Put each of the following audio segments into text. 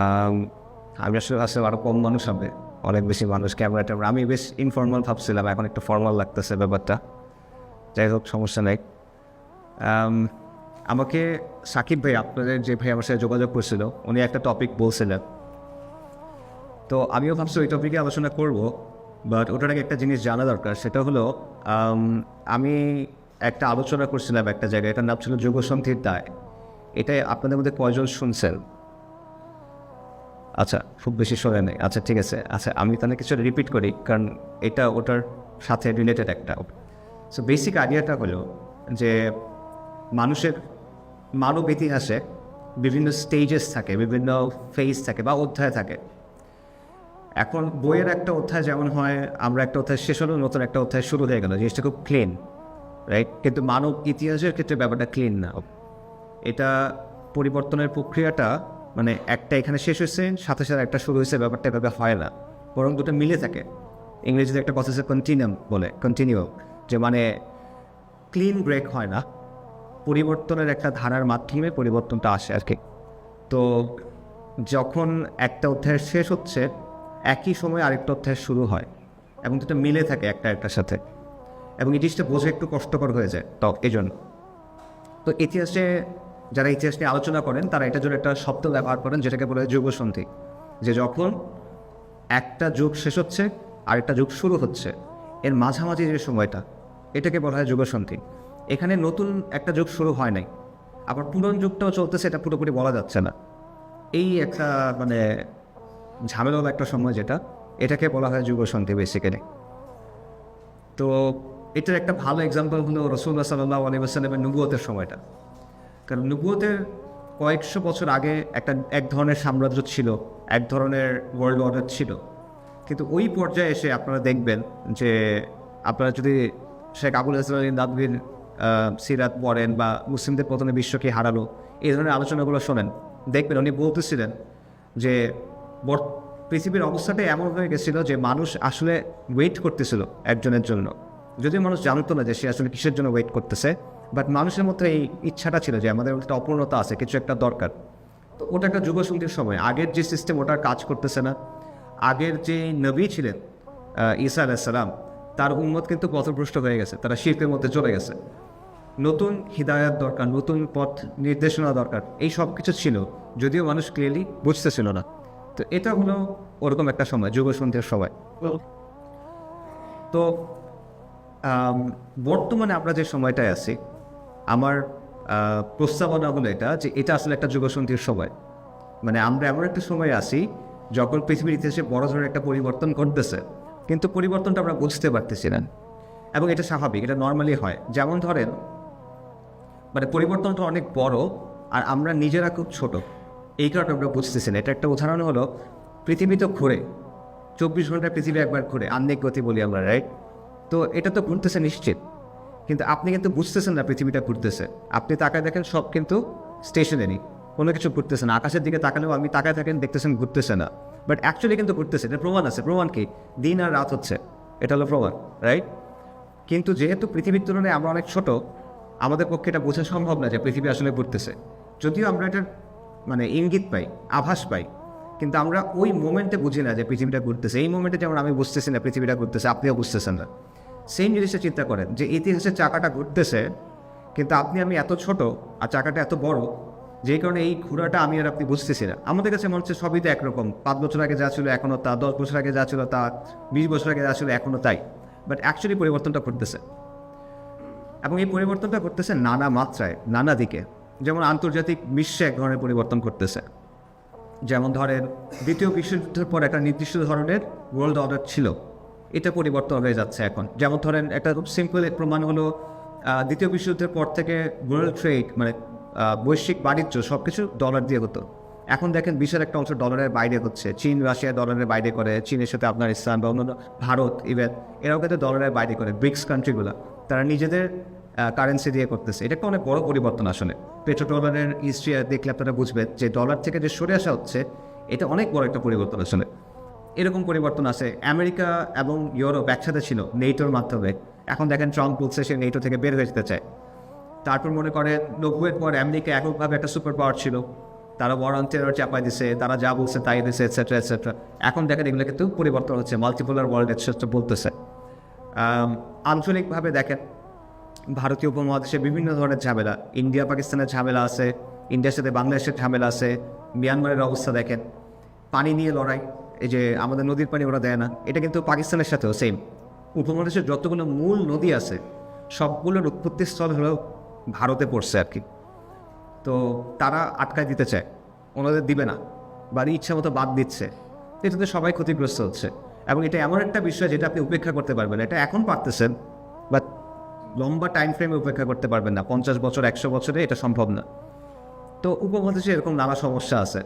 আম, আসলে আসলে আরও কম মানুষ হবে অনেক বেশি মানুষ ক্যামেরা ট্যামেরা আমি বেশ ইনফর্মাল ভাবছিলাম এখন একটু ফর্মাল লাগতেছে ব্যাপারটা। যাই হোক সমস্যা নেই। আমাকে সাকিব ভাই আপনাদের যে ভাই আমার সাথে যোগাযোগ করছিল উনি একটা টপিক বলছিলেন। তো আমিও ভাবছি ওই টপিকে আলোচনা করব বাট ওটার আগে একটা জিনিস জানা দরকার সেটা হলো আমি একটা আলোচনা করছিলাম একটা জায়গায় এটার নাম ছিল যুগসন্ধির দায়। এটা আপনাদের মধ্যে কয়জন শুনছেন? আচ্ছা খুব বেশি শোনে নেই। আচ্ছা ঠিক আছে। আচ্ছা আমি তাহলে কিছু রিপিট করি, কারণ এটা ওটার সাথে রিলেটেড একটা সো বেসিক আইডিয়াটা হলো যে মানুষের মানব ইতিহাসে বিভিন্ন স্টেজেস থাকে, বিভিন্ন ফেজ থাকে বা অধ্যায় থাকে। এখন বইয়ের একটা অধ্যায় যেমন হয়, আমরা একটা অধ্যায় শেষ হলো, নতুন একটা অধ্যায় শুরু হয়ে গেল, জিনিসটা খুব ক্লিন রাইট কিন্তু মানব ইতিহাসের ক্ষেত্রে ব্যাপারটা ক্লিন না। এটা পরিবর্তনের প্রক্রিয়াটা মানে একটা এখানে শেষ হয়েছে, সাথে সাথে একটা শুরু হয়েছে, ব্যাপারটা এভাবে হয় না। বরং দুটো মিলে থাকে। ইংরেজিতে একটা আছে কন্টিনিউম বলে কন্টিনিউ যে মানে ক্লিন ব্রেক হয় না। পরিবর্তনের একটা ধারার মাধ্যমে পরিবর্তনটা আসে আর কি। তো যখন একটা অধ্যায় শেষ হচ্ছে, একই সময় আরেকটা অধ্যায় শুরু হয়। এবং দুটো মিলে থাকে একটা একটার সাথে। এবং এই জিনিসটা বোঝা একটু কষ্টকর হয়ে যায়, তো এই জন্য। তো ইতিহাসে যারা ইতিহাস নিয়ে আলোচনা করেন, তারা এটার জন্য একটা শব্দ ব্যবহার করেন, যেটাকে বলে যুগসন্ধি। যে যখন একটা যুগ শেষ হচ্ছে, আরেকটা যুগ শুরু হচ্ছে, এর মাঝামাঝি যে সময়টা, এটাকে বলা হয় যুগসন্ধি। এখানে নতুন একটা যুগ শুরু হয় নাই। আবার পুরনো যুগটাও চলতেছে, এটা পুরোপুরি বলা যাচ্ছে না। এই একটা মানে ঝামেলার একটা সময় যেটা, এটাকে বলা হয় যুগসন্ধি বেসিক্যালি তো, এটার একটা ভালো এক্সাম্পল হলো রসুল্লাহ সাল্লাহ আলী আসসালামের নবুয়তের সময়টা। কারণ নবুয়তের কয়েকশো বছর আগে একটা এক ধরনের সাম্রাজ্য ছিল, এক ধরনের ওয়ার্ল্ড অর্ডার ছিল। কিন্তু ওই পর্যায়ে এসে আপনারা দেখবেন যে আপনারা যদি শেখ আবুল হাসান নাদবির সিরাত পড়েন বা মুসলিমদের প্রথমে বিশ্বকে হারালো, এই ধরনের আলোচনাগুলো শোনেন। দেখবেন উনি বলতেছিলেন যে বর- পৃথিবীর অবস্থাটা এমন হয়ে গেছিল যে মানুষ আসলে ওয়েট করতেছিল একজনের জন্য। যদিও মানুষ জানতো না যে সে আসলে কিসের জন্য ওয়েট করতেছে বাট মানুষের মধ্যে এই ইচ্ছাটা ছিল যে আমাদের একটা অপূর্ণতা আছে, কিছু একটা দরকার। তো ওটা একটা যুগসন্ধির সময়। আগের যে সিস্টেম ওটার কাজ করতেছে না। আগের যে নবী ছিলেন ঈসা আলাইসালাম তার উন্মত কিন্তু পথভ্রষ্ট হয়ে গেছে। তারা শিল্পের মধ্যে চলে গেছে। নতুন হিদায়াত দরকার, নতুন পথ নির্দেশনা দরকার, এই সব কিছু ছিল। যদিও মানুষ ক্লিয়ারলি বুঝতেছিল না। তো এটা হলো ওরকম একটা সময়, যুগসন্ধির সময়। তো বর্তমানে আমরা যে সময়টায় আছি আমার প্রস্তাবনা হলো এটা যে এটা আসলে একটা যুগসন্ধির সময়। মানে আমরা এমন একটা সময় আছি, যখন পৃথিবীর ইতিহাসে বড় ধরনের একটা পরিবর্তন ঘটতেছে, কিন্তু পরিবর্তনটা আমরা বুঝতে পারতেছি না। এবং এটা স্বাভাবিক, এটা নর্মালি হয়। যেমন ধরেন মানে পরিবর্তনটা অনেক বড়, আর আমরা নিজেরা খুব ছোট। এই কারণে আমরা বুঝতেছি না। এটা একটা উদাহরণ হলো, পৃথিবী তো ঘুরে, চব্বিশ ঘন্টায় পৃথিবী একবার ঘুরে, আন্নিক গতি বলি আমরা রাইট তো এটা তো ঘুরতেছে নিশ্চিত। কিন্তু আপনি কিন্তু বুঝতেছেন না পৃথিবীটা ঘুরতেছে। আপনি তাকায় দেখেন সব কিন্তু স্টেশনারি কোনো কিছু ঘুরতেছে না। আকাশের দিকে তাকালেও আপনি তাকায় থাকেন, দেখতেছেন ঘুরতেছে না। বাট অ্যাকচুয়ালি কিন্তু ঘুরতেছে। এটা প্রমাণ আছে। প্রমাণ কি? দিন আর রাত হচ্ছে। এটা হলো প্রমাণ রাইট কিন্তু যেহেতু পৃথিবীর তুলনায় আমরা অনেক ছোট, আমাদের পক্ষে এটা বোঝা সম্ভব না যে পৃথিবী আসলে ঘুরতেছে। যদিও আমরা এটার মানে ইঙ্গিত পাই, আভাস পাই, কিন্তু আমরা ওই মোমেন্টে বুঝি না যে পৃথিবীটা ঘুরতেছে। এই মোমেন্টে যেমন আমি বুঝতেছি না পৃথিবীটা ঘুরতেছে, আপনিও বুঝতেছেন না। সেম জিনিসটা চিন্তা করেন যে ইতিহাসের চাকাটা ঘুরতেছে, কিন্তু আপনি আমি এত ছোট আর চাকাটা এত বড় যেই কারণে এই ঘোরাটা আমি আর আপনি বুঝতেছি না। আমাদের কাছে মনে হচ্ছে সবই তো একরকম। পাঁচ বছর আগে যা ছিল এখনও তা, দশ বছর আগে যা ছিল তা, বিশ বছর আগে যা ছিল এখনও তাই। বাট অ্যাকচুয়ালি পরিবর্তনটা ঘটতেছে। এবং এই পরিবর্তনটা ঘটতেছে নানা মাত্রায়, নানা দিকে। যেমন আন্তর্জাতিক বিশ্বে এক ধরনের পরিবর্তন ঘটতেছে। যেমন ধরেন দ্বিতীয় বিশ্বযুদ্ধের পর একটা নির্দিষ্ট ধরনের ওয়ার্ল্ড অর্ডার ছিল। এটা পরিবর্তন হয়ে যাচ্ছে এখন। যেমন ধরেন একটা খুব সিম্পল প্রমাণ হলো দ্বিতীয় বিশ্বযুদ্ধের পর থেকে ওয়ার্ল্ড ট্রেড মানে বৈশ্বিক বাণিজ্য সব কিছু ডলার দিয়ে হতো। এখন দেখেন বিশাল একটা অংশ ডলারের বাইরে হচ্ছে। চীন, রাশিয়া ডলারের বাইরে করে, চীনের সাথে আপনার ইসলাম বা অন্যান্য ভারত ইভেন এরাও কিন্তু ডলারের বাইরে করে ব্রিক্স কান্ট্রিগুলো তারা নিজেদের কারেন্সি দিয়ে করতেছে। এটা একটা অনেক বড় পরিবর্তন আসলে। পেট্রো ডলারের হিস্ট্রি দেখলে আপনারা বুঝবেন যে ডলার থেকে যে সরে আসা হচ্ছে, এটা অনেক বড় একটা পরিবর্তন আসলে। এরকম পরিবর্তন আছে। আমেরিকা এবং ইউরোপ একসাথে ছিল নেটোর মাধ্যমে। এখন দেখেন ট্রাম্প বলছে সে নেটো থেকে বের হয়ে যেতে চায়। তারপর মনে করেন, নব্বইয়ের পর আমেরিকা এককভাবে একটা সুপার পাওয়ার ছিল। তারা ওয়ার অন টেরর চাপাই দিছে, তারা যা বলছে তাই দিছে এটসেট্রা এটসেট্রা এখন দেখেন এগুলো কিন্তু পরিবর্তন হচ্ছে মাল্টিপোলার ওয়ার্ল্ড এটসেট্রা বলতেছে। আঞ্চলিকভাবে দেখেন, ভারতীয় উপমহাদেশে বিভিন্ন ধরনের ঝামেলা। ইন্ডিয়া, পাকিস্তানের ঝামেলা আছে, ইন্ডিয়ার সাথে বাংলাদেশের ঝামেলা আছে, মিয়ানমারের অবস্থা দেখেন। পানি নিয়ে লড়াই। এই যে আমাদের নদীর পানি ওরা দেয় না, এটা কিন্তু পাকিস্তানের সাথেও সেম উপমহাদেশের যতগুলো মূল নদী আছে, সবগুলোর উৎপত্তিস্থল হলো ভারতে পড়ছে আর কি। তো তারা আটকায় দিতে চায়, ওনাদের দিবে না, বাড়ি ইচ্ছা মতো বাদ দিচ্ছে। এটাতে সবাই ক্ষতিগ্রস্ত হচ্ছে। এবং এটা এমন একটা বিষয় যেটা আপনি উপেক্ষা করতে পারবেন এটা এখন পারতেছেন বাট লম্বা টাইম ফ্রেমে উপেক্ষা করতে পারবেন না, পঞ্চাশ বছর, একশো বছরে এটা সম্ভব না। তো উপমহাদেশে এরকম নানা সমস্যা আছে।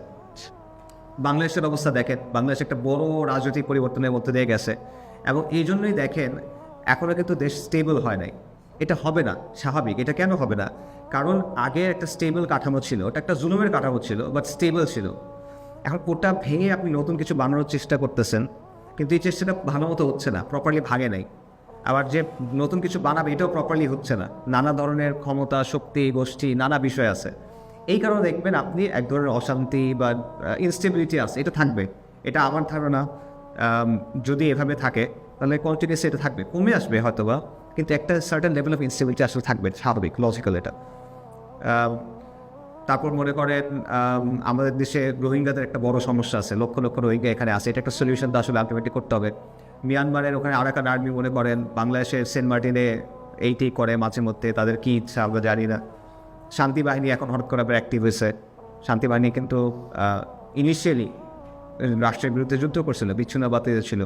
বাংলাদেশের অবস্থা দেখেন, বাংলাদেশ একটা বড় রাজনৈতিক পরিবর্তনের মধ্যে দিয়ে গেছে এবং এই জন্যই দেখেন এখনও কিন্তু দেশ স্টেবল হয় নাই। এটা হবে না, স্বাভাবিক। এটা কেন হবে না? কারণ আগে একটা স্টেবল কাঠামো ছিল, ওটা একটা জুলুমের কাঠামো ছিল বাট স্টেবল ছিল। এখন কোটা ভেঙে আপনি নতুন কিছু বানানোর চেষ্টা করতেছেন, কিন্তু এই চেষ্টাটা ভালো মতো হচ্ছে না প্রপারলি ভাগে নাই। আবার যে নতুন কিছু বানাবে, এটাও প্রপারলি হচ্ছে না। নানা ধরনের ক্ষমতা, শক্তি, গোষ্ঠী, নানা বিষয় আছে। এই কারণে দেখবেন আপনি এক ধরনের অশান্তি বা ইনস্টেবিলিটি আছে, এটা থাকবে। এটা আমার ধারণা যদি এভাবে থাকে, তাহলে কন্টিনিউস এটা থাকবে। কমে আসবে হয়তো বা কিন্তু একটা সার্টেন লেভেল অফ ইনস্টেবিলিটি আসলে থাকবে, স্বাভাবিক লজিক্যাল এটা। তারপর মনে করেন আমাদের দেশে রোহিঙ্গাদের একটা বড় সমস্যা আছে, লক্ষ লক্ষ রোহিঙ্গা এখানে আছে, এটা একটা সলিউশন তো আসলে আলটিমেটলি করতে হবে। মিয়ানমারের ওখানে আরাকান আর্মি মনে করেন, বাংলাদেশের সেন্ট মার্টিনে এইটি করে মাঝে মধ্যে তাদের কী ইচ্ছা আমরা জানি না। শান্তি বাহিনী এখন হঠাৎ করে আবার অ্যাক্টিভ হয়েছে। শান্তি বাহিনী কিন্তু ইনিশিয়ালি রাষ্ট্রের বিরুদ্ধে যুদ্ধ করছিল, বিচ্ছিন্ন বিচ্ছিন্নবাদী ছিল।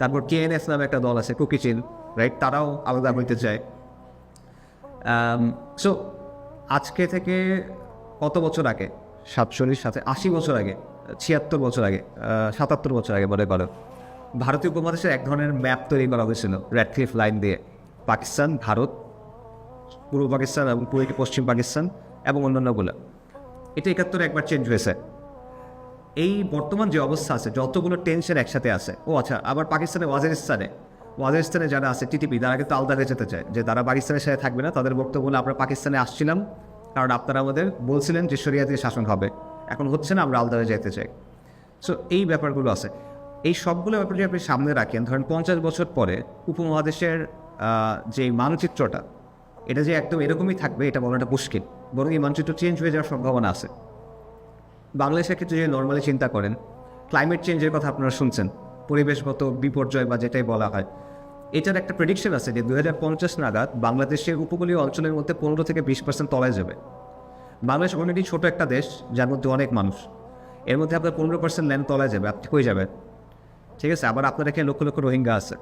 তারপর কেএনএফ নামে একটা দল আছে কুকিচিল রাইট তারাও আলাদা হইতে চায়। সো আজকে থেকে কত বছর আগে? সাতচল্লিশ সাথে আশি বছর আগে, ছিয়াত্তর বছর আগে সাতাত্তর বছর আগে মনে করো, ভারতীয় উপমহাদেশের এক ধরনের ম্যাপ তৈরি করা হয়েছিল র্যাডক্লিফ লাইন দিয়ে। পাকিস্তান, ভারত পূর্ব পাকিস্তান এবং পূর্ব পশ্চিম পাকিস্তান এবং অন্যান্যগুলো এটা একাত্তরে একবার চেঞ্জ হয়েছে। এই বর্তমান যে অবস্থা আছে, যতগুলো টেনশন একসাথে আছে, ও আচ্ছা আবার পাকিস্তানে ওয়াজিরিস্তানে ওয়াজিরিস্তানে যারা আছে টিটিপি তারা কিন্তু আলাদা যেতে চায়, যে তারা পাকিস্তানের সাথে থাকবে না। তাদের বক্তব্য হলো, আমরা পাকিস্তানে আসছিলাম, কারণ আপনারা আমাদের বলছিলেন যে শরিয়াতে শাসন হবে। এখন হচ্ছে না, আমরা আলাদা হয়ে যেতে চাই। সো এই ব্যাপারগুলো আছে। এই সবগুলো ব্যাপার যদি আপনি সামনে রাখেন, ধরেন পঞ্চাশ বছর পরে উপমহাদেশের যে মানচিত্রটা এটা যে একদম এরকমই থাকবে, এটা বলাটা মুশকিল। বরং এই মানচিত্র চেঞ্জ হয়ে যাওয়ার সম্ভাবনা আছে। বাংলাদেশের ক্ষেত্রে যদি নর্মালি চিন্তা করেন ক্লাইমেট চেঞ্জের কথা আপনারা শুনছেন, পরিবেশগত বিপর্যয় বা যেটাই বলা হয়, এটার একটা প্রেডিকশন আছে যে দু হাজার পঞ্চাশ নাগাদ বাংলাদেশের উপকূলীয় অঞ্চলের মধ্যে পনেরো থেকে বিশ পার্সেন্ট তলায় যাবে। বাংলাদেশ অলরেডি ছোটো একটা দেশ, যার মধ্যে অনেক মানুষ। এর মধ্যে আপনার পনেরো পার্সেন্ট ল্যান্ড তলায় যাবে, আপনি কই যাবেন? ঠিক আছে, আবার আপনার এখানে লক্ষ লক্ষ রোহিঙ্গা আছে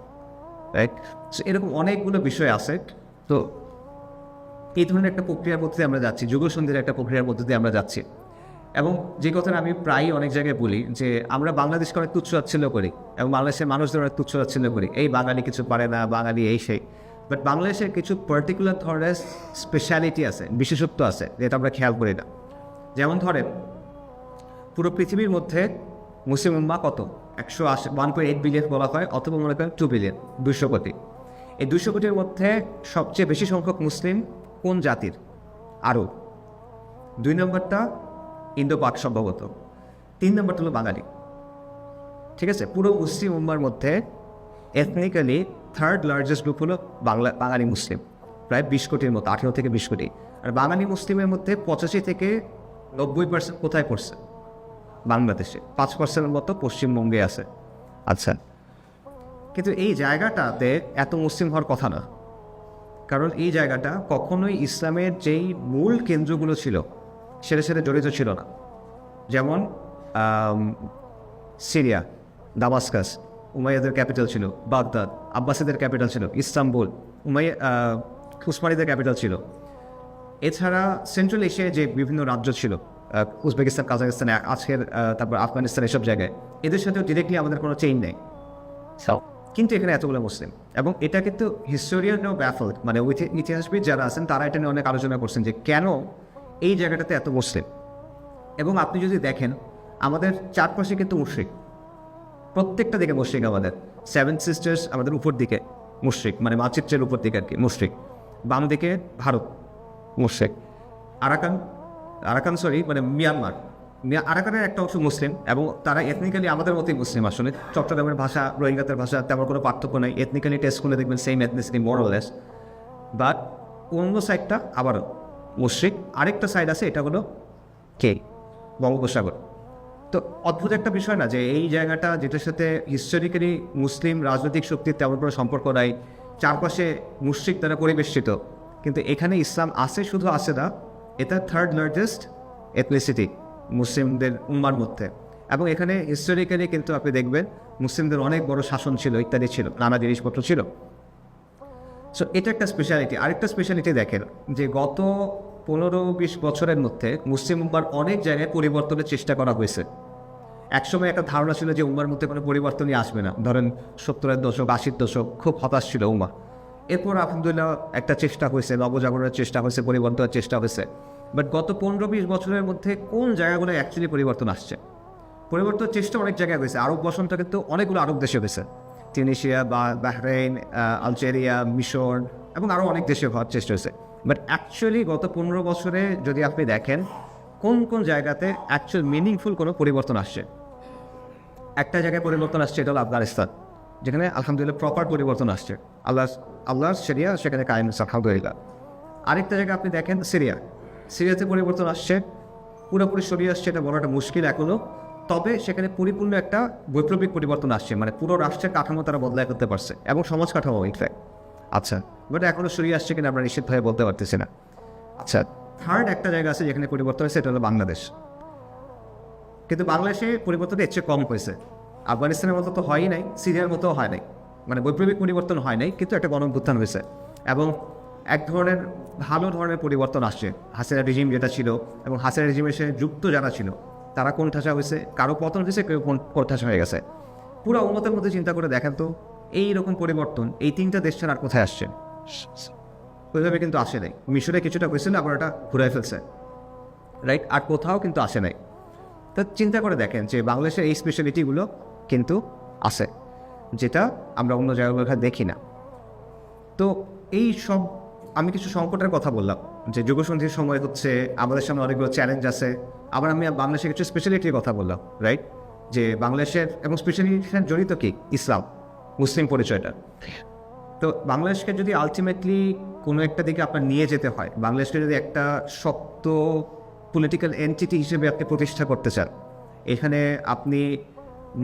রাইট এরকম অনেকগুলো বিষয় আছে। তো এই ধরনের একটা প্রক্রিয়ার মধ্যে আমরা যাচ্ছি যুগসন্ধির একটা প্রক্রিয়ার মধ্যে আমরা যাচ্ছি। এবং যে কথাটা আমি প্রায়ই অনেক জায়গায় বলি, যে আমরা বাংলাদেশকে অনেক তুচ্ছ তাচ্ছিল্য করি এবং বাংলাদেশের মানুষদের অনেক তুচ্ছ তাচ্ছিল্য করি। এই বাঙালি কিছু পারে না, বাঙালি এই সেই। বাট বাংলাদেশের কিছু পার্টিকুলার ধরনের স্পেশালিটি আছে, বিশেষত্ব আছে, যেটা আমরা খেয়াল করি না। যেমন ধরেন, পুরো পৃথিবীর মধ্যে মুসলিম উম্মা কত? একশো আশি ওয়ান পয়েন্ট এইট বিলিয়ন বলা হয়, অথবা মনে করেন টু বিলিয়ন দুশো কোটি। এই দুশো কোটির মধ্যে সবচেয়ে বেশি সংখ্যক মুসলিম কোন জাতির? আরব দুই নম্বরটা ইন্দো পাক সম্ভবত। তিন নম্বরটা হলো বাঙালি। ঠিক আছে? পুরো মুসলিম উম্মার মধ্যে এথনিক্যালি থার্ড লার্জেস্ট গ্রুপ হলো বাংলা, বাঙালি মুসলিম। প্রায় বিশ কোটির মতো, আঠেরো থেকে বিশ কোটি। আর বাঙালি মুসলিমের মধ্যে পঁচাশি থেকে নব্বই পার্সেন্ট কোথায় পড়ছে? বাংলাদেশে। পাঁচ পার্সেন্টের মতো পশ্চিমবঙ্গে আছে। আচ্ছা। কিন্তু এই জায়গাটাতে এত মুসলিম হওয়ার কথা না। কারণ এই জায়গাটা কখনোই ইসলামের যেই মূল কেন্দ্রগুলো ছিল সেটা সেটা জড়িত ছিল না। যেমন সিরিয়া দামাস্কাস উমাইয়াদের ক্যাপিটাল ছিল বাগদাদ আব্বাসীদের ক্যাপিটাল ছিল ইস্তাম্বুল উমাইয়া আহ, উসমানীদের ক্যাপিটাল ছিল। এছাড়া সেন্ট্রাল এশিয়ায় যে বিভিন্ন রাজ্য ছিল উজবেকিস্তান কাজাকিস্তান আজকের তারপর আফগানিস্তান এসব জায়গায় এদের সাথেও ডিরেক্টলি আমাদের কোনো চেইন নেই। কিন্তু এখানে এতগুলো মুসলিম। এবং এটা কিন্তু হিস্টোরিয়ানও ব্যাফল মানে ইতিহাসবিদ যারা আছেন তারা এটা নিয়ে অনেক আলোচনা করছেন যে কেন এই জায়গাটাতে এত মুসলিম? এবং আপনি যদি দেখেন, আমাদের চারপাশে কিন্তু মুশ্রিক। প্রত্যেকটা দিকে মুশ্রিক আমাদের। সেভেন সিস্টার্স আমাদের উপর দিকে মুশ্রিক মানে মানচিত্রের উপর দিকে আর কি, মুশ্রিক। বাম দিকে ভারত মুশ্রিক। আরাকান আরাকান সরি মানে মিয়ানমার। মিয়া- আরাকানের একটা অংশ মুসলিম এবং তারা এথনিক্যালি আমাদের মতোই মুসলিম আসলে। চট্টগ্রামের ভাষা, রোহিঙ্গাদের ভাষা তেমন কোনো পার্থক্য নেই। এথনিক্যালি টেস্ট করলে দেখবেন সেম এথনিসিটি মোরলেস বাট অন্য সাইডটা আবারও মুশ্রিক। আরেকটা সাইড আছে, এটা হলো কে? বঙ্গোপসাগর। তো অদ্ভুত একটা বিষয় না যে এই জায়গাটা যেটার সাথে হিস্টোরিক্যালি মুসলিম রাজনৈতিক শক্তির তেমন কোনো সম্পর্ক নাই, চারপাশে মুশ্রিক দ্বারা পরিবেষ্টিত। কিন্তু এখানে ইসলাম আছে, শুধু আছে না, এটা থার্ড লার্জেস্ট এথনিসিটি মুসলিমদের উম্মার মধ্যে। এবং এখানে হিস্টোরিক্যালি কিন্তু আপনি দেখবেন মুসলিমদের অনেক বড় শাসন ছিল, ইত্যাদি ছিল, নানা জিনিসপত্র ছিল। সো এটা একটা স্পেশালিটি আরেকটা স্পেশালিটি দেখেন যে গত পনেরো বিশ বছরের মধ্যে মুসলিম উম্মার অনেক জায়গায় পরিবর্তনের চেষ্টা করা হয়েছে। একসময় একটা ধারণা ছিল যে উম্মার মধ্যে কোনো পরিবর্তনই আসবে না। ধরেন সত্তরের দশক, আশির দশক খুব হতাশ ছিল উমা এরপর আলহামদুলিল্লাহ একটা চেষ্টা হয়েছে, নবজাগরণের চেষ্টা হয়েছে, পরিবর্তনের চেষ্টা হয়েছে। বাট গত পনেরো বিশ বছরের মধ্যে কোন জায়গাগুলো অ্যাকচুয়ালি পরিবর্তন আসছে? পরিবর্তন চেষ্টা অনেক জায়গায় হয়েছে। আরব বসন্ত কিন্তু অনেকগুলো আরব দেশে হয়েছে। টিউনিশিয়া বা বাহরাইন আলজেরিয়া মিশর এবং আরও অনেক দেশে হওয়ার চেষ্টা হয়েছে। বাট অ্যাকচুয়ালি গত পনেরো বছরে যদি আপনি দেখেন, কোন কোন জায়গাতে অ্যাকচুয়াল মিনিংফুল কোনো পরিবর্তন আসছে? একটা জায়গায় পরিবর্তন আসছে, এটা হলো আফগানিস্তান। যেখানে আলহামদুলিল্লাহ প্রপার পরিবর্তন আসছে। আল্লাহ আল্লাহ সেরিয়া সেখানে কায়েম আলহামদুলিল্লাহ আরেকটা জায়গায় আপনি দেখেন, সিরিয়া। সিরিয়াতে পরিবর্তন আসছে, পুরোপুরি সরিয়ে আসছে এটা বলাটা মুশকিল এখনও তবে সেখানে পরিপূর্ণ একটা বৈপ্লবিক পরিবর্তন আসছে মানে পুরো রাষ্ট্রের কাঠামো তারা বদলায় করতে পারছে এবং সমাজ কাঠামো ইনফ্যাক্ট আচ্ছা বাট এখনও সরিয়ে আসছে কিনা আমরা নিশ্চিতভাবে বলতে পারতেছি না। আচ্ছা থার্ড একটা জায়গা আছে যেখানে পরিবর্তন হয়েছে এটা হলো বাংলাদেশ। কিন্তু বাংলাদেশে পরিবর্তন এর চেয়ে কম হয়েছে। আফগানিস্তানের মতো তো হয়ই নাই, সিরিয়ার মতো হয় নাই। মানে বৈপ্লবিক পরিবর্তন হয় নাই, কিন্তু একটা গণভ্যুত্থান হয়েছে। এবং এক ধরনের ভালো ধরনের পরিবর্তন আসছে। হাসিনা রেজিম যেটা ছিল এবং হাসিনা রেজিমের সাথে যুক্ত যারা ছিল, তারা কোন ঠাসা হয়েছে? কারও পতন হয়েছে, কেউ কোন ঠাসা হয়ে গেছে? পুরো উন্মতের মধ্যে চিন্তা করে দেখেন তো, এই রকম পরিবর্তন এই তিনটা দেশ ছাড়া আর কোথায় আসছে? ওইভাবে কিন্তু আসে নাই। মিশরে কিছুটা হয়েছিল আবার ওটা ঘুরে ফেলছে। রাইট আর কোথাও কিন্তু আসে নাই। তা চিন্তা করে দেখেন যে বাংলাদেশের এই স্পেশালিটিগুলো কিন্তু আছে, যেটা আমরা অন্য জায়গাগুলো দেখি না। তো এই সব আমি কিছু সংকটের কথা বললাম। যে যুগসন্ধির সময় হচ্ছে আমাদের সামনে অনেকগুলো চ্যালেঞ্জ আছে। আবার আমি বাংলাদেশের কিছু স্পেশালিটির কথা বললাম রাইট যে বাংলাদেশের এবং স্পেশালিটির জড়িত কি? ইসলাম, মুসলিম পরিচয়টা। তো বাংলাদেশকে যদি আলটিমেটলি কোনো একটা দিকে আপনার নিয়ে যেতে হয়, বাংলাদেশকে যদি একটা শক্ত পলিটিক্যাল এন্টিটি হিসেবে আপনি প্রতিষ্ঠা করতে চান, এখানে আপনি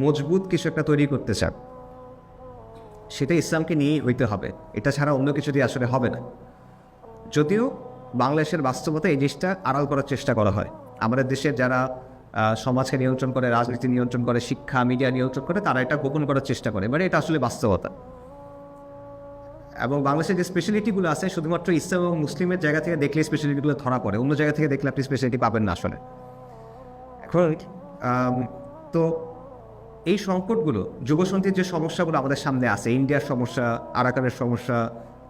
মজবুত কিছু একটা তৈরি করতে চান, সেটা ইসলামকে নিয়েই হইতে হবে। এটা ছাড়া অন্য কিছু দিয়ে আসলে হবে না। যদিও বাংলাদেশের বাস্তবতা এই জিনিসটা আড়াল করার চেষ্টা করা হয়। আমাদের দেশের যারা সমাজকে নিয়ন্ত্রণ করে, রাজনীতি নিয়ন্ত্রণ করে, শিক্ষা, মিডিয়া নিয়ন্ত্রণ করে, তারা এটা গোপন করার চেষ্টা করে। মানে এটা আসলে বাস্তবতা। এবং বাংলাদেশের যে স্পেশালিটিগুলো আছে, শুধুমাত্র ইসলাম এবং মুসলিমের জায়গা থেকে দেখলে স্পেশালিটিগুলো ধরা পড়ে। অন্য জায়গা থেকে দেখলে আপনি স্পেশালিটি পাবেন না আসলে। এখন তো এই সংকটগুলো যুবসন্ধির যে সমস্যাগুলো আমাদের সামনে আছে, ইন্ডিয়ার সমস্যা, আরাকানের সমস্যা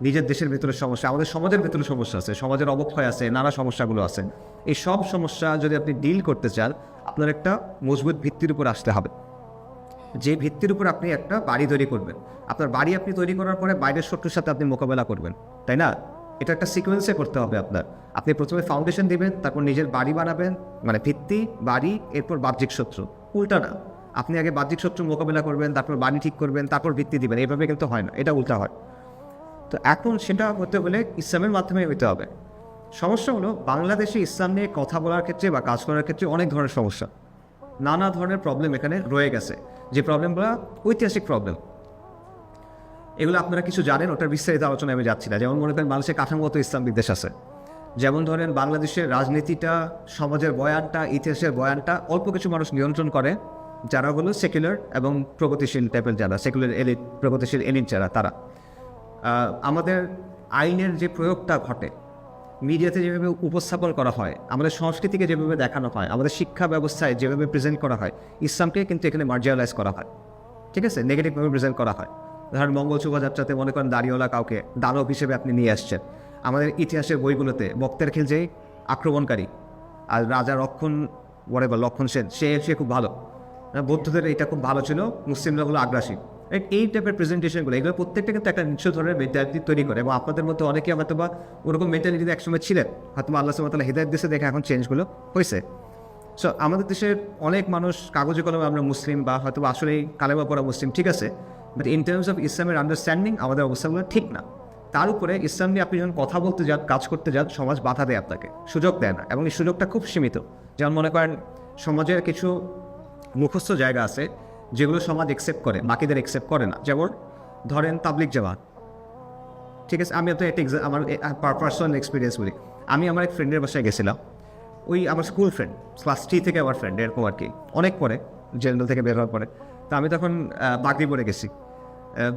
নিজের দেশের ভেতরে সমস্যা, আমাদের সমাজের ভেতরে সমস্যা আছে, সমাজের অবক্ষয় আছে, নানা সমস্যাগুলো আছে। এই সব সমস্যা যদি আপনি ডিল করতে চান, আপনার একটা মজবুত ভিত্তির উপর আসতে হবে। যে ভিত্তির উপর আপনি একটা বাড়ি তৈরি করবেন, আপনার বাড়ি আপনি তৈরি করার পরে বাইরের শত্রুর সাথে আপনি মোকাবেলা করবেন, তাই না? এটা একটা সিকোয়েন্সে করতে হবে আপনার। আপনি প্রথমে ফাউন্ডেশন দিবেন, তারপর নিজের বাড়ি বানাবেন মানে ভিত্তি, বাড়ি, এরপর বাহ্যিক শত্রু। উল্টা না। আপনি আগে বাহ্যিক শত্রু মোকাবেলা করবেন, তারপর বাড়ি ঠিক করবেন, তারপর ভিত্তি দিবেন এইভাবে কিন্তু হয় না, এটা উল্টা হয়। তো এখন সেটা হতে হলে ইসলামের মাধ্যমে হইতে হবে। সমস্যা হলো বাংলাদেশে ইসলাম নিয়ে কথা বলার ক্ষেত্রে বা কাজ করার ক্ষেত্রে অনেক ধরনের সমস্যা। নানা ধরনের প্রবলেম এখানে রয়ে গেছে। যে প্রবলেমগুলো ঐতিহাসিক প্রবলেম এগুলো আপনারা কিছু জানেন, ওটার বিস্তারিত আলোচনা আমি যাচ্ছি না। যেমন মনে করেন বাংলাদেশের কাঠামোগত ইসলাম বিদ্বেষ আছে। যেমন ধরেন বাংলাদেশের রাজনীতিটা, সমাজের বয়ানটা, ইতিহাসের বয়ানটা অল্প কিছু মানুষ নিয়ন্ত্রণ করে, যারা হলো সেকুলার এবং প্রগতিশীল টাইপের যারা সেকুলার এলিট প্রগতিশীল এলিট যারা, তারা। আমাদের আইনের যে প্রয়োগটা ঘটে, মিডিয়াতে যেভাবে উপস্থাপন করা হয়, আমাদের সংস্কৃতিকে যেভাবে দেখানো হয়, আমাদের শিক্ষা ব্যবস্থায় যেভাবে প্রেজেন্ট করা হয়, ইসলামকে কিন্তু এখানে মার্জিয়ালাইজ করা হয়। ঠিক আছে? নেগেটিভভাবে প্রেজেন্ট করা হয়। ধরেন মঙ্গল শোভাযাত্রাতে মনে করেন দাঁড়িওয়ালা কাউকে দানব হিসেবে আপনি নিয়ে আসছেন। আমাদের ইতিহাসের বইগুলোতে বক্তের যে আক্রমণকারী, আর রাজা রক্ষণ বলে লক্ষণ সেন, সে সে খুব ভালো। বৌদ্ধদের এটা খুব ভালো ছিল, মুসলিমরা হলো আগ্রাসী? এই টাইপের প্রেজেন্টেশনগুলো এগুলো প্রত্যেকটা কিন্তু একটা নিশ্চিত ধরনের মেন্টালিটি তৈরি করে। এবং আপনাদের মধ্যে অনেকে হয়তো বা ওরকম মেন্টালিটিতে একসময় ছিলেন। হয়তো আল্লাহ সুমতাল্লাহ হৃদয়ের দেশে দেখে এখন চেঞ্জগুলো হয়েছে। সো আমাদের দেশের অনেক মানুষ কাগজে কলমে আমরা মুসলিম বা হয়তো আসলেই কালেমা পড়া মুসলিম, ঠিক আছে? বাট ইন টার্মস অফ ইসলামের আন্ডারস্ট্যান্ডিং আমাদের অবস্থাগুলো ঠিক না। তার উপরে ইসলাম নিয়ে আপনি যখন কথা বলতে যান, কাজ করতে যান, সমাজ বাধা দেয় আপনাকে, সুযোগ দেয় না। এবং এই সুযোগটা খুব সীমিত। যেমন মনে করেন, সমাজের কিছু মুখস্থ জায়গা আছে যেগুলো সমাজ একসেপ্ট করে, বাকিদের একসেপ্ট করে না। যেমন ধরেন তাবলিক জামাত। ঠিক আছে, আমি তো একটা আমার পার্সোনাল এক্সপিরিয়েন্স বলি। আমি আমার এক ফ্রেন্ডের বাসায় গেছিলাম। ওই আমার স্কুল ফ্রেন্ড ক্লাস থ্রি থেকে আমার ফ্রেন্ড এরকম আর কি। অনেক পরে জেনারেল থেকে বের হওয়ার পরে। তো আমি তখন পাগড়ি পরে গেছি।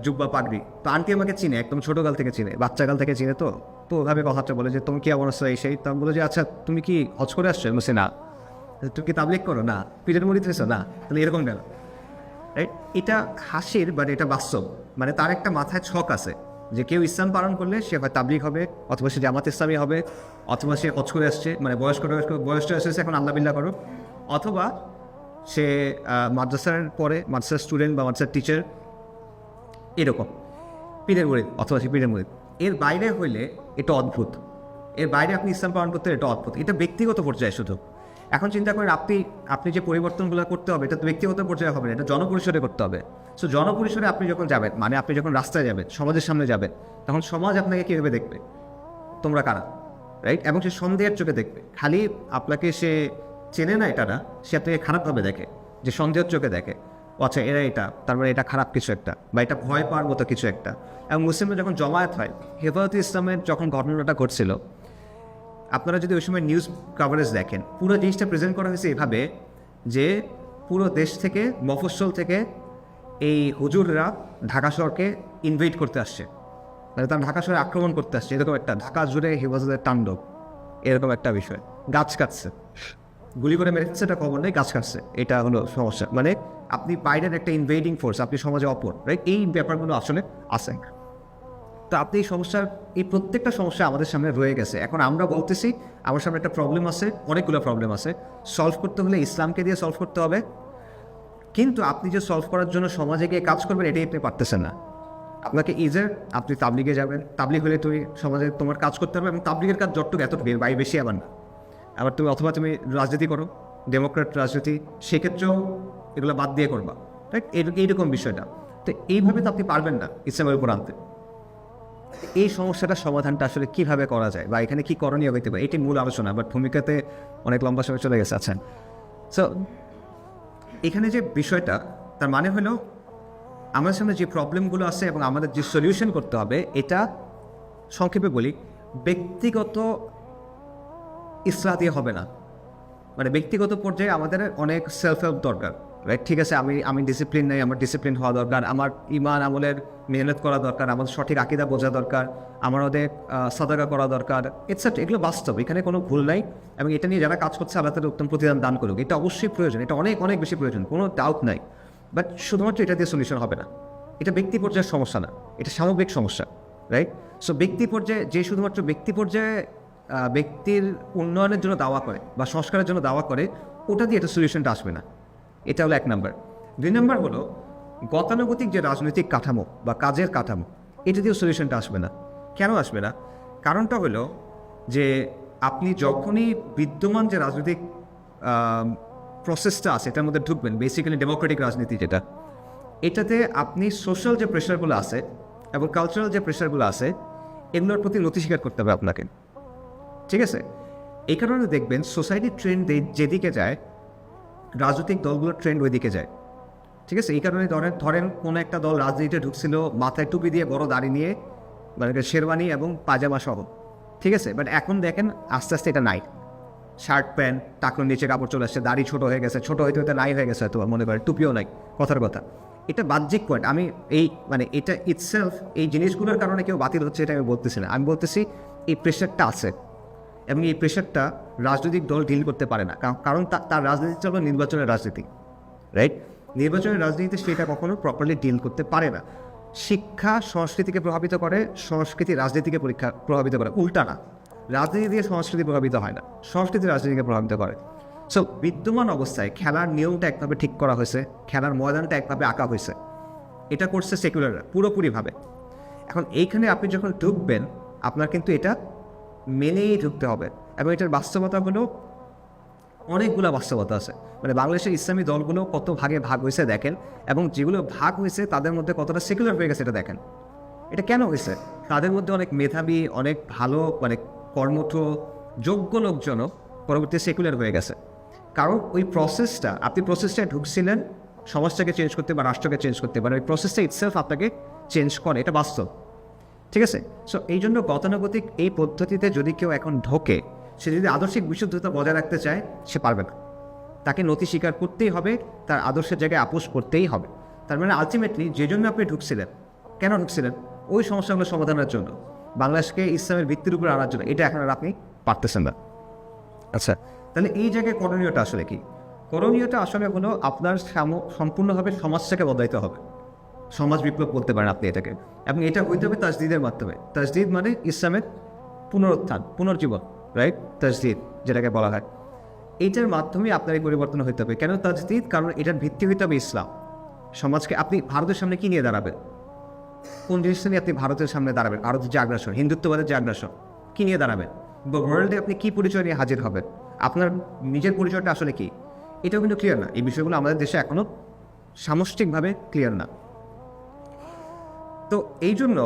জুব্বা পাগড়ি। তো আন্টি আমাকে চিনে, একদম ছোটোকাল থেকে চিনে, বাচ্চাকাল থেকে চিনে তো। তো ওভাবে কথাটা বলে যে, তুমি কি এমন আসছো এই সেই তো বলে যে আচ্ছা তুমি কি হজ করে আসছো? বলছি, না। তুমি কি তাবলিক করো? না। মুড়ি থেছো না। তাহলে এরকম গেল। রাইট এটা হাসির বাট এটা বাস্তব। মানে তার একটা মাথায় ছক আছে যে কেউ ইসলাম পালন করলে সে হয় তাবলিক হবে, অথবা সে জামাত ইসলামী হবে, অথবা সে হজ করে আসছে মানে বয়স্ক বয়স্ক, বয়সটা এসেছে, এখন আল্লাহ বিল্লাহ করো অথবা সে মাদ্রাসার পরে মাদ্রাসার স্টুডেন্ট বা মাদ্রাসার টিচার এরকম, পীরের মুরিদ অথবা সে পীরের মুরিদ এর বাইরে হইলে এটা অদ্ভুত। এর বাইরে আপনি ইসলাম পালন করতে এটা অদ্ভুত। এটা ব্যক্তিগত পর্যায়ে শুধু। এখন চিন্তা করেন, আপনি আপনি যে পরিবর্তনগুলো করতে হবে, এটা তো ব্যক্তিগত পর্যায়ে হবে না, এটা জনপরিসরে করতে হবে। সো জনপরিসরে আপনি যখন যাবেন মানে আপনি যখন রাস্তায় যাবেন, সমাজের সামনে যাবেন, তখন সমাজ আপনাকে কীভাবে দেখবে? তোমরা কারা? রাইট এবং সে সন্দেহের চোখে দেখবে। খালি আপনাকে সে চেনে না এটা না, সে আপনাকে খারাপভাবে দেখে, যে সন্দেহের চোখে দেখে। আচ্ছা এরা এটা, তার মানে এটা খারাপ কিছু একটা, বা এটা ভয় পাওয়ার মতো কিছু একটা। এবং মুসলিমরা যখন জমায়েত হয়, হেফাজত ইসলামের যখন ঘটনাটা ঘটছিল আপনারা যদি ওই সময় নিউজ কাভারেজ দেখেন, পুরো জিনিসটা প্রেজেন্ট করা হয়েছে এভাবে যে পুরো দেশ থেকে, মফস্বল থেকে এই হুজুররা ঢাকা শহরকে ইনভাইট করতে আসছে। মানে তারা ঢাকা শহরে আক্রমণ করতে আসছে। এরকম একটা ঢাকা জুড়ে হেফাজতের তাণ্ডব, এরকম একটা বিষয়। গাছ কাটছে। গুলি করে মেরে দিচ্ছে এটা খবর নেই গাছ কাটছে। এটা হলো সমস্যা। মানে আপনি বাইরের একটা ইনভেডিং ফোর্স আপনি সমাজে অপর রাইট এই ব্যাপারগুলো আসলে আছে। তো আপনি এই সমস্যার, এই প্রত্যেকটা সমস্যা আমাদের সামনে রয়ে গেছে। এখন আমরা বলতেছি, আমার সামনে একটা প্রবলেম আছে, অনেকগুলো প্রবলেম আছে। সলভ করতে হলে ইসলামকে দিয়ে সলভ করতে হবে। কিন্তু আপনি যে সলভ করার জন্য সমাজে গিয়ে কাজ করবেন, এটাই আপনি পারতেছেন না। আপনাকে ইজার আপনি তাবলিগে যাবেন। তাবলিগ হলে তুমি সমাজে তোমার কাজ করতে হবে এবং তাবলিগের কাজ যতটুকু এতটুকু বাইরে বেশি আবার না। আবার তুমি, অথবা তুমি রাজনীতি করো ডেমোক্রেট রাজনীতি, সেক্ষেত্রেও এগুলো বাদ দিয়ে করবা। রাইট এইরকম বিষয়টা। তো এইভাবে তো আপনি পারবেন না ইসলামের উপর আনতে। এই সমস্যাটার সমাধানটা আসলে কীভাবে করা যায় বা এখানে কি করণীয় হইতে পারে? এটি মূল আলোচনা বাট ভূমিকাতে অনেক লম্বা সময় চলে গেছে আছেন সো এখানে যে বিষয়টা, তার মানে হলো আমাদের সামনে যে প্রবলেমগুলো আছে এবং আমাদের যে সলিউশন করতে হবে, এটা সংক্ষেপে বলি, ব্যক্তিগত ইসলাহ দিয়ে হবে না। মানে ব্যক্তিগত পর্যায়ে আমাদের অনেক সেলফ হেল্প দরকার রাইট ঠিক আছে, আমি আমি ডিসিপ্লিন নেই, আমার ডিসিপ্লিন হওয়া দরকার, আমার ইমান আমলের মেহনত করা দরকার, আমাদের সঠিক আকিদা বোঝা দরকার আমার ওদের সাদাকা করা দরকার এটসেট্রা এগুলো বাস্তব, এখানে কোনো ভুল নাই। এবং এটা নিয়ে যারা কাজ করছে, আল্লাহ তাদের উত্তম প্রতিদান দান করুক, এটা অবশ্যই প্রয়োজন, এটা অনেক অনেক বেশি প্রয়োজন, কোনো ডাউট নাই। বাট শুধুমাত্র এটা দিয়ে সলিউশন হবে না। এটা ব্যক্তি পর্যায়ের সমস্যা না, এটা সামগ্রিক সমস্যা রাইট সো ব্যক্তি পর্যায়ে, যে শুধুমাত্র ব্যক্তি পর্যায়ে ব্যক্তির উন্নয়নের জন্য দাওয়া করে বা সংস্কারের জন্য দাওয়া করে, ওটা দিয়ে এটা সলিউশনটা আসবে না। এটা হলো এক নম্বর দুই নম্বর হলো গতানুগতিক যে রাজনৈতিক কাঠামো বা কাজের কাঠামো, এটা দিয়েও সলিউশনটা আসবে না। কেন আসবে না? কারণটা হলো যে আপনি যখনই বিদ্যমান যে রাজনৈতিক প্রসেসটা আছে, এটার মধ্যে ঢুকবেন বেসিক্যালি ডেমোক্রেটিক রাজনীতি যেটা, এটাতে আপনি সোশ্যাল যে প্রেশারগুলো আছে এবং কালচারাল যে প্রেশারগুলো আছে, এগুলোর প্রতি নথি স্বীকার করতে হবে আপনাকে। ঠিক আছে? এই কারণে দেখবেন সোসাইটির ট্রেন্ড যেদিকে যায়, রাজনৈতিক দলগুলোর ট্রেন্ড ওইদিকে যায়। ঠিক আছে, এই কারণে ধরেন ধরেন কোনো একটা দল রাজনীতিতে ঢুকছিল, মাথায় টুপি দিয়ে বড় দাড়ি নিয়ে মানে শেরওয়ানি এবং পাজামা সহ, ঠিক আছে? বাট এখন দেখেন, আস্তে আস্তে এটা নাই। শার্ট, প্যান্ট, টাকনোর নিচে কাপড় চলে আসছে, দাড়ি ছোট হয়ে গেছে, ছোট হইতে হইতে নাই হয়ে গেছে হয়তো মনে করেন টুপিও নাই, কথার কথা। এটা বাহ্যিক পয়েন্ট আমি এই মানে এটা ইটসেলফ এই জিনিসগুলোর কারণে কেউ বাতিল হচ্ছে এটা আমি বলতেছি না। আমি বলতেছি, এই প্রেশারটা আছে, এবং এই প্রেশারটা রাজনৈতিক দল ডিল করতে পারে না কারণ তার রাজনীতি হলো নির্বাচনের রাজনীতি রাইট নির্বাচনের রাজনীতিতে সেটা কখনো প্রপারলি ডিল করতে পারে না। শিক্ষা সংস্কৃতিকে প্রভাবিত করে, সংস্কৃতি রাজনীতিকে পরীক্ষা প্রভাবিত করে, উল্টা না। রাজনীতি দিয়ে সংস্কৃতি প্রভাবিত হয় না, সংস্কৃতি রাজনীতিকে প্রভাবিত করে। সো বিদ্যমান অবস্থায় খেলার নিয়মটা একভাবে ঠিক করা হয়েছে, খেলার ময়দানটা একভাবে আঁকা হয়েছে। এটা করছে সেকুলাররা পুরোপুরিভাবে। এখন এইখানে আপনি যখন ঢুকবেন, আপনার কিন্তু এটা মেনেই ঢুকতে হবে এবং এটার বাস্তবতা হলো অনেকগুলো বাস্তবতা আছে। মানে বাংলাদেশের ইসলামী দলগুলো কত ভাগে ভাগ হয়েছে দেখেন, এবং যেগুলো ভাগ হয়েছে তাদের মধ্যে কতটা সেকুলার হয়ে গেছে এটা দেখেন। এটা কেন হয়েছে? তাদের মধ্যে অনেক মেধাবী, অনেক ভালো মানে কর্মঠ, যোগ্য লোকজনও পরবর্তী সেকুলার হয়ে গেছে। কারণ ওই প্রসেসটা আপনি প্রসেসটায় ঢুকছিলেন, সমাজটাকে চেঞ্জ করতে বা রাষ্ট্রকে চেঞ্জ করতে পারে ওই প্রসেসটা ইটসেলফ আপনাকে চেঞ্জ করে, এটা বাস্তব। ঠিক আছে? সো এই জন্য গতানুগতিক এই পদ্ধতিতে যদি কেউ এখন ঢোকে সে যদি আদর্শিক বিশুদ্ধতা বজায় রাখতে চায়, সে পারবে না। তাকে নথি স্বীকার করতেই হবে, তার আদর্শের জায়গায় আপোষ করতেই হবে। তার মানে আলটিমেটলি যে জন্য আপনি ঢুকছিলেন, কেন ঢুকছিলেন? ওই সমস্যাগুলো সমাধানের জন্য। বাংলাদেশকে ইসলামের ভিত্তির উপর আনার জন্য। এটা এখন আর আপনি পারতেছেন না। আচ্ছা তাহলে এই জায়গায় করণীয়টা আসলে কি? করণীয়টা আসলে হলো আপনার সাম- সম্পূর্ণভাবে সমাজটাকে বদলাইতে হবে। সমাজ বিপ্লব বলতে পারেন আপনি এটাকে। এবং এটা হইতে হবে তাজদিদের মাধ্যমে। তাজদিদ মানে ইসলামের পুনরুত্থান, পুনর্জীবন। রাইট তাজদিদ যেটাকে বলা হয়। এইটার মাধ্যমে আপনার এই পরিবর্তন হইতে হবে। কেন তাজদিদ? কারণ এটার ভিত্তি হইতে হবে ইসলাম। সমাজকে আপনি ভারতের সামনে কি নিয়ে দাঁড়াবেন? কোন জিনিসটা নিয়ে আপনি ভারতের সামনে দাঁড়াবেন? ভারতের যে আগ্রাসন, হিন্দুত্ববাদের যে আগ্রাসন, কি নিয়ে দাঁড়াবেন? ওয়ার্ল্ডে আপনি কী পরিচয় নিয়ে হাজির হবেন? আপনার নিজের পরিচয়টা আসলে কি? এটাও কিন্তু ক্লিয়ার না। এই বিষয়গুলো আমাদের দেশে এখনও সামষ্টিকভাবে ক্লিয়ার না। তো এই জন্য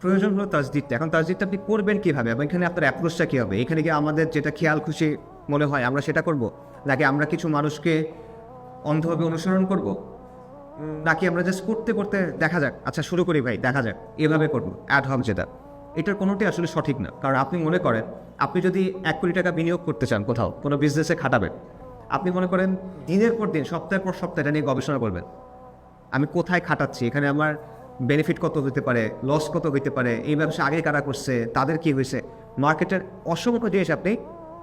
প্রয়োজন হলো তাজদিদটা। এখন তাজদিদটা আপনি করবেন কীভাবে? এবং এখানে আপনার অ্যাপ্রোচটা কী হবে? এখানে কি আমাদের যেটা খেয়াল খুশি মনে হয়, আমরা সেটা করব? নাকি আমরা কিছু মানুষকে অন্ধভাবে অনুসরণ করব? নাকি আমরা জাস্ট করতে করতে দেখা যাক? আচ্ছা শুরু করি ভাই, দেখা যাক। এভাবে করব অ্যাড হক যেটা। এটার কোনোটি আসলে সঠিক না। কারণ আপনি মনে করেন, আপনি যদি এক কোটি টাকা বিনিয়োগ করতে চান কোথাও, কোনো বিজনেসে খাটাবেন, আপনি মনে করেন দিনের পর দিন, সপ্তাহের পর সপ্তাহ এটা নিয়ে গবেষণা করবেন। আমি কোথায় খাটাচ্ছি? এখানে আমার বেনিফিট কত হতে পারে লস কত হইতে পারে, এই ব্যবসা আগে কারা করছে, তাদের কি হয়েছে? মার্কেটের অসংখ্য জিনিস আপনি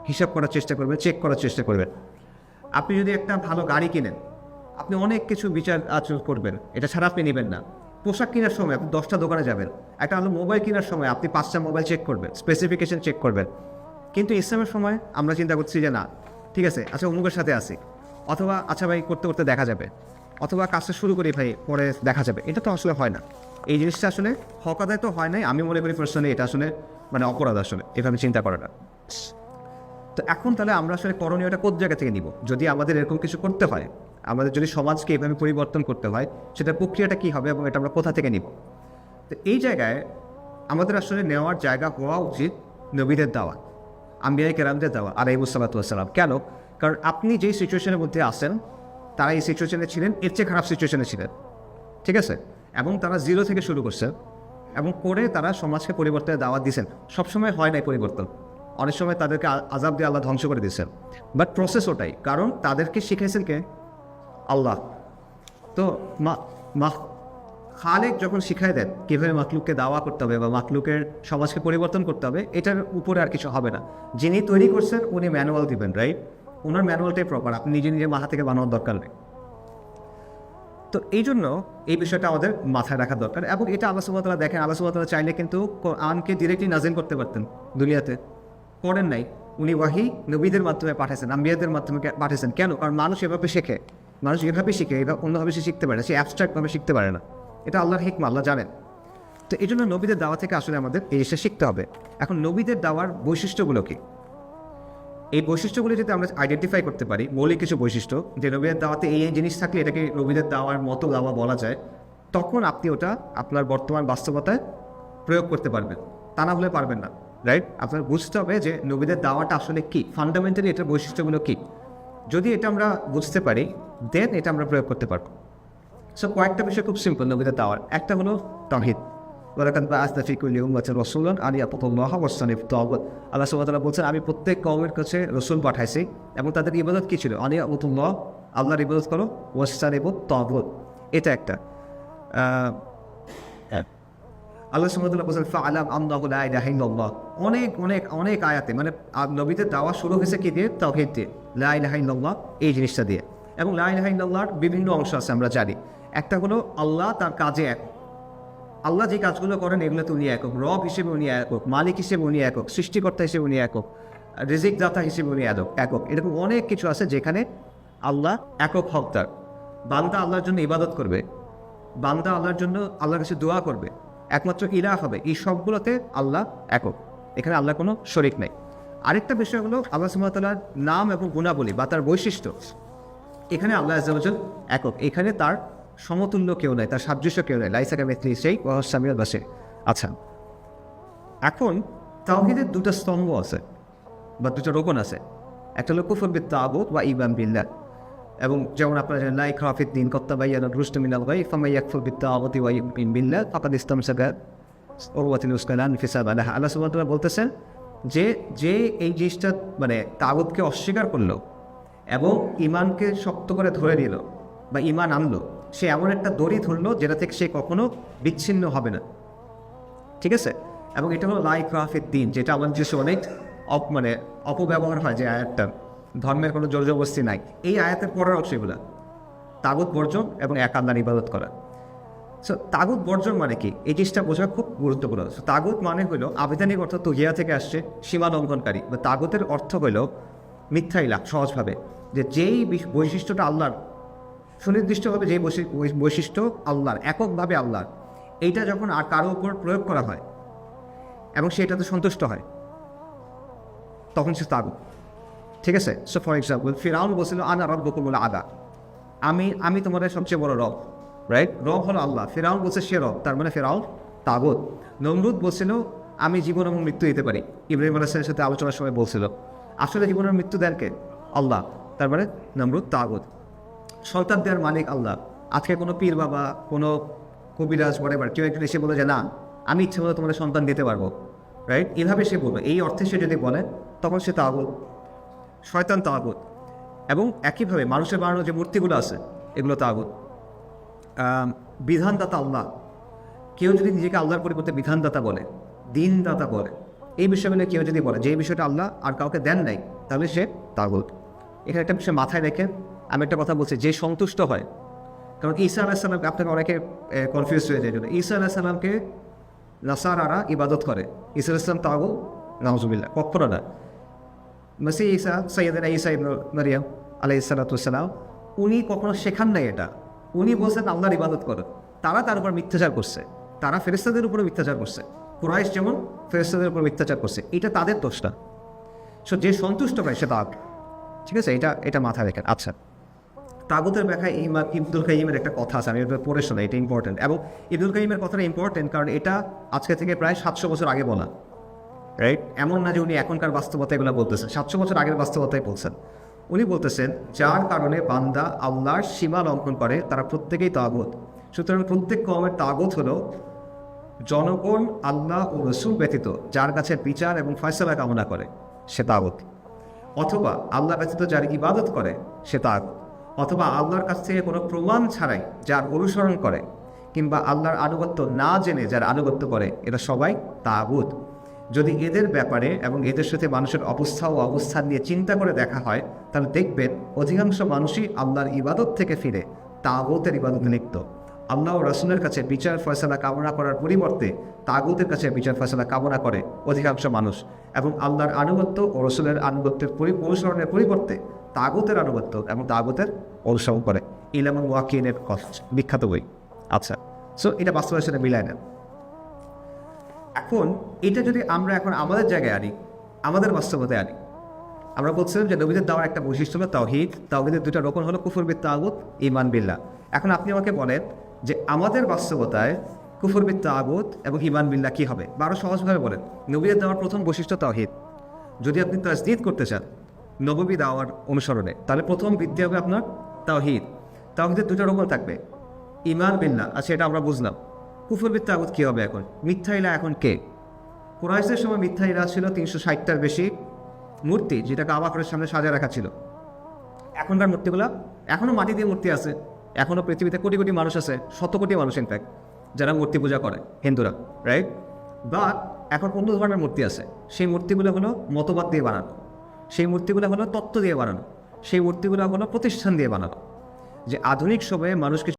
হিসাব করার চেষ্টা করবেন চেক করার চেষ্টা করবেন। আপনি যদি একটা ভালো গাড়ি কিনেন, আপনি অনেক কিছু বিচার আচরণ করবেন, এটা ছাড়া আপনি নেবেন না। পোশাক কেনার সময় আপনি দশটা দোকানে যাবেন, একটা হলো মোবাইল কেনার সময় আপনি পাঁচটা মোবাইল চেক করবেন স্পেসিফিকেশন চেক করবেন। কিন্তু ইসলামের সময় আমরা চিন্তা করছি যে না, ঠিক আছে আচ্ছা অমুকের সাথে আসি, অথবা আচ্ছা ভাই, করতে করতে দেখা যাবে। অথবা কাজটা শুরু করি ভাই, পরে দেখা যাবে। এটা তো আসলে হয় না। এই জিনিসটা আসলে হকাদায় তো হয় নাই, আমি মনে করি পার্সোনালি এটা আসলে মানে অপরাধ আসলে এভাবে চিন্তা করাটা তো এখন তাহলে আমরা আসলে করণীয়টা কোন জায়গা থেকে নিব? যদি আমাদের এরকম কিছু করতে হয়, আমাদের যদি সমাজকে এভাবে পরিবর্তন করতে হয় সেটা প্রক্রিয়াটা কী হবে এবং এটা আমরা কোথা থেকে নিব? তো এই জায়গায় আমাদের আসলে নেওয়ার জায়গা হওয়া উচিত নবীদের দাওয়া আম্বিয়াই কেরামদের দেওয়া মুসালাতাম কেন? কারণ আপনি যেই সিচুয়েশনের মধ্যে আসেন তারা এই সিচুয়েশনে ছিলেন, এর চেয়ে খারাপ সিচুয়েশনে ছিলেন। ঠিক আছে? এবং তারা জিরো থেকে শুরু করছে এবং করে তারা সমাজকে পরিবর্তনের দাওয়াত দিয়েছেন। সবসময় হয় নাই পরিবর্তন। অনেক সময় তাদেরকে আজাব দিয়ে আল্লাহ ধ্বংস করে দিয়েছেন। বাট প্রসেস ওটাই। কারণ তাদেরকে শিখাইছেন কে? আল্লাহ। তো মা মা, খালেক যখন শিখাই দেন কীভাবে মাকলুককে দাওয়া করতে হবে বা মাকলুকের সমাজকে পরিবর্তন করতে হবে, এটার উপরে আর কিছু হবে না। যিনি তৈরি করছেন, উনি ম্যানুয়াল দিবেন রাইট ওনার ম্যানুয়ালটাই প্রপার আপনি নিজে নিজে মাথা থেকে বানানোর দরকার নেই। তো এই জন্য এই বিষয়টা আমাদের মাথায় রাখা দরকার এবং এটা আল্লাহ সুবাহতাল্লাহ দেখেন, আল্লাহ সুবাহতাল্লাহ চাইলে কিন্তু কোরআনকে ডিরেক্টলি নাজিল করতে পারতেন দুনিয়াতে। করেন নাই, উনি ওয়াহি নবীদের মাধ্যমে পাঠাইছেন, আম্বিয়াদের মাধ্যমে পাঠিয়েছেন কেন? কারণ মানুষ এভাবে শেখে, মানুষ এভাবে শিখে এভাবে অন্যভাবে সে শিখতে পারে সে অ্যাবস্ট্রাক্টভাবে শিখতে পারে না। এটা আল্লাহর হিকমা, আল্লাহ জানেন। তো এই জন্য নবীদের দাওয়া থেকে আসলে আমাদের এই শিখতে হবে। এখন নবীদের দাওয়ার বৈশিষ্ট্যগুলো কি? এই বৈশিষ্ট্যগুলি যদি আমরা আইডেন্টিফাই করতে পারি, মৌলিক কিছু বৈশিষ্ট্য যে নবীদের দাওয়াতে এই এই জিনিস থাকলে এটাকে নবীদের দাওয়ার মতো দাওয়া বলা যায়, তখন আপনি ওটা আপনার বর্তমান বাস্তবতায় প্রয়োগ করতে পারবেন। তা না হলে পারবেন না রাইট আপনার বুঝতে হবে যে নবীদের দাওয়াটা আসলে কী ফান্ডামেন্টালি এটার বৈশিষ্ট্যগুলো কী। যদি এটা আমরা বুঝতে পারি দেন এটা আমরা প্রয়োগ করতে পারব। সো কয়েকটা বিষয় খুব সিম্পল নবীদের দাওয়ার। একটা হলো তাহিদ ওয়ালাকাদ বাআসনা ফি কুল্লি উম্মাতিন রাসূলান আন ইয়াকুতুল্লাহ ওয়াসতানিব তাগুত আল্লাহ ওয়া বলছেন, আমি প্রত্যেক কমের কাছে রসুল পাঠাইছি এবং তাদের ইবাদত কি ছিল? আন ইয়াকুতুল্লাহ আল্লাহর ইবাদত করো ওয়াসতানিব তাগুত এটা একটা। আল্লাহ সুমতুল্লাহ বলছেন ফা আলাম আল্লাহ অনেক অনেক অনেক আয়াতে মানে নবীদের দাওয়া শুরু হয়েছে কি দিয়ে? তাওহিদ দিয়ে। লাইলাহাইল্লাহ এই জিনিসটা দিয়ে। এবং লাইলাহাইল্লাহর বিভিন্ন অংশ আছে, আমরা জানি। একটা হলো আল্লাহ তার কাজে এক। আল্লাহ যে কাজগুলো করেন, এগুলোতে উনি একক। রব হিসেবে উনি একক, মালিক হিসেবে উনি একক, সৃষ্টিকর্তা হিসেবে উনি একক রিজিক দাতা হিসেবে উনি একক একক। এরকম অনেক কিছু আছে যেখানে আল্লাহ একক হকদার বান্দা আল্লাহর জন্য ইবাদত করবে। বান্দা আল্লাহর জন্য আল্লাহর কাছে দোয়া করবে। একমাত্র ইলা হবে। এই সবগুলোতে আল্লাহ একক। এখানে আল্লাহ কোনো শরিক নেই। আরেকটা বিষয় হলো, আল্লাহ সুমতাল্লাহর নাম এবং গুণাবলী বা তার বৈশিষ্ট্য। এখানে আল্লাহ আজাল একক। এখানে তার সমতুল্য কেউ নাই, তার সাদৃশ্য কেউ নাই, লাইসাকা মেত্রী সেই ওয়াসামিয়াল বাসে। আচ্ছা এখন তাওহিদের দুটো স্তম্ভ আছে, বা দুটো রোপণ আছে। একটা হলো কুফর বিদ তাগুত বা ইবাম বিল্লাহ। এবং যেমন আপনারা জানেন, লাই খাফিদ দিন কত্তা বাইয়ান রুষ্ট মিনাল গাই ফামাই ইয়াকফুর বিদ তাগুতি ওয়া ইবিন বিল্লাহ, ফাকাদ ইসলাম সাগা ওরওয়াতিল উসকালান ফিসাব আলাহ। আল্লাহ সুবহানাহু বলতেছেন যে যে এই জিনিসটা মানে তাগুতকে অস্বীকার করল এবং ইমানকে শক্ত করে ধরে নিল বা ইমান আনলো সে এমন একটা দড়ি ধরলো যেটা থেকে সে কখনো বিচ্ছিন্ন হবে না। ঠিক আছে? এবং এটা হলো লাই ক্রাফের দিন, যেটা আমাদের দেশে অনেক অপ মানে অপব্যবহার হয় যে আয়াতটা। ধর্মের কোনো জোর জবরদস্তি নাই। এই আয়াতের পরের অংশ এগুলো। তাগুত বর্জন এবং এক আল্লাহর ইবাদত করা। সো তাগুত বর্জন মানে কি? এই জিনিসটা বোঝা খুব গুরুত্বপূর্ণ। সো তাগুত মানে হলো, আবেদনিক অর্থ তুহিয়া থেকে আসছে, সীমা লঙ্ঘনকারী। বা তাগুতের অর্থ হলো মিথ্যা ইলা সহজভাবে। যে যেই বিশ- বৈশিষ্ট্যটা আল্লাহর সুনির্দিষ্টভাবে বৈশি- বৈশিষ্ট্য আল্লাহর, এককভাবে আল্লাহর, এইটা যখন আর কারও উপর প্রয়োগ করা হয় এবং সে এটাতে সন্তুষ্ট হয়, তখন সে তাগুত। ঠিক আছে? সো ফর এক্সাম্পল ফিরাউন বলছিল, আনা রব বকুল আদা আমি আমি তোমাদের সবচেয়ে বড় রব রাইট রব হলো আল্লাহ। ফেরাউন বলছে, সে রব। তার মানে ফেরাউন তাগুত। নমরুদ বলছিল, আমি জীবন এবং মৃত্যু দিতে পারি। ইব্রাহিম আলাইসের সাথে আলোচনার সময় বলছিল, আসলে জীবনের মৃত্যু দেন কে? আল্লাহ। তার মানে নমরুদ তাগুত। সন্তান দেওয়ার মালিক আল্লাহ। আজকে কোনো পীর বাবা, কোনো কবিরাজ বরাবর কেউ একজন এসে বলে যে, না, আমি ইচ্ছে মতো তোমাদের সন্তান দিতে পারব। রাইট এভাবে সে বলবে। এই অর্থে সে যদি বলে, তখন সে তাগুত, শয়তান তাগুত। এবং একইভাবে মানুষের বানানো যে মূর্তিগুলো আছে, এগুলো তাগুত। বিধানদাতা আল্লাহ। কেউ যদি নিজেকে আল্লাহর পরিবর্তে বিধানদাতা বলে, দিনদাতা বলে, এই বিষয়গুলো কেউ যদি বলে, যে বিষয়টা আল্লাহ আর কাউকে দেন নাই, তাহলে সে তাগুত। এখানে একটা বিষয় মাথায় রেখে আমি একটা কথা বলছি, যে সন্তুষ্ট হয়, কারণ ঈসা আলাহিসাল্লামকে আপনাকে অনেকে কনফিউজ হয়ে যায় জন্য। ঈসা আলাহিসাল্লামকে নাসারারা ইবাদত করে। ঈসা আলাইসালাম তাগু নাহজুবিল্লাহ কখনো না। মাসি ঈসা সৈয়দানা ঈসা মারিয়াম আলাই সালাতাম উনি কখনো শেখান নাই এটা। উনি বলছেন, আল্লাহর ইবাদত করো। তারা তার উপর মিথ্যাচার করছে। তারা ফেরেস্তাদের উপরে মিথ্যাচার করছে। কুরাইশ যেমন ফেরেস্তাদের উপর মিথ্যাচার করছে। এটা তাদের দোষটা। সো যে সন্তুষ্ট হয়, সে তাগ ঠিক আছে? এটা এটা মাথায় রেখেন। আচ্ছা। তাগুতের ব্যাখ্যায় ইমা ইবদুল কাইমের একটা কথা আছে, আমি পড়ে শোনা এটা ইম্পর্টেন্ট এবং ইবদুল কাইমের কথাটা ইম্পর্টেন্ট কারণ এটা আজকে থেকে প্রায় সাতশো বছর আগে বলা রাইট এমন না যে উনি এখনকার বাস্তবতা এগুলো বলতেছেন। সাতশো বছর আগের বাস্তবতায় বলছেন। উনি বলতেছেন, যার কারণে বান্দা আল্লাহর সীমা লঙ্ঘন করে, তারা প্রত্যেকেই তাগত। সুতরাং প্রত্যেক কমের তাগত হলো জনগণ, আল্লাহ ও রসুল ব্যতীত, যার কাছে বিচার এবং ফয়সলা কামনা করে, সে তাগত। অথবা আল্লাহ ব্যতীত যার ইবাদত করে, সে তাগত। অথবা আল্লাহর কাছ থেকে কোনো প্রমাণ ছাড়াই যার অনুসরণ করে, কিংবা আল্লাহর আনুগত্য না জেনে যার আনুগত্য করে এরা সবাই তাগুত। যদি এদের ব্যাপারে এবং এদের সাথে মানুষের অবস্থা ও অবস্থান নিয়ে চিন্তা করে দেখা হয়, তাহলে দেখবেন অধিকাংশ মানুষই আল্লাহর ইবাদত থেকে ফিরে, তাগুতের ইবাদতে লিপ্ত। আল্লাহ রাসুলের কাছে বিচার, ফয়সলা, কামনা করার পরিবর্তে তাগুতের কাছে বিচার, ফয়সলা, কামনা করে অধিকাংশ মানুষ। এবং আল্লাহর আনুগত্য ও রসুলের আনুগত্যের অনুসরণের পরিবর্তে তাগুতের আনুগত্য এবং তাগতের অনুসরণ করে। ইলাম ওয়াকিনের কথা, বিখ্যাত বই। আচ্ছা সো এটা বাস্তবের সাথে মিলায় না এখন এটা যদি আমরা এখন আমাদের জায়গায় আনি, আমাদের বাস্তবতায় আনি, আমরা বলছিলাম যে নবীদের দেওয়ার একটা বৈশিষ্ট্য হলো তাওহিদ। তাওহিদের দুটা রকম হলো কুফর বিদ তাগুত ইমান বিল্লাহ। এখন আপনি আমাকে বলেন যে আমাদের বাস্তবতায় কুফর বিদ তাগুত এবং ইমান বিল্লা কী হবে? বা আরও সহজভাবে বলেন, নবীদের দেওয়ার প্রথম বৈশিষ্ট্য তাওহিদ। যদি আপনি তাজদিদ করতে চান নববী দাওয়ার অনুসরণে। তাহলে প্রথম বৃদ্ধি হবে আপনার তাওহিদ। তাওহিদের দুটো রকম থাকবে। ইমান বিল্লাহ আচ্ছা এটা আমরা বুঝলাম। কুফর বিদ আগত কী হবে এখন? মিথ্যা ইলা এখন কে? কুরাইশদের সময় মিথ্যা ইলা ছিল তিনশো ষাটটার বেশি মূর্তি, যেটা কাবা ঘরের সামনে সাজা রাখা ছিল। এখনকার মূর্তিগুলো এখনও মাটি দিয়ে মূর্তি আছে। এখনও পৃথিবীতে কোটি কোটি মানুষ আছে, শত কোটি মানুষ ইনফ্যাক্ট যারা মূর্তি পূজা করে, হিন্দুরা রাইট বা এখন অন্য ধরনের মূর্তি আছে। সেই মূর্তিগুলো হলো মতবাদ দিয়ে বানানো। সেই মূর্তিগুলো হলো তত্ত্ব দিয়ে বানানো, সেই মূর্তিগুলো হলো প্রতিষ্ঠান দিয়ে বানানো। যে আধুনিক সময়ে মানুষকে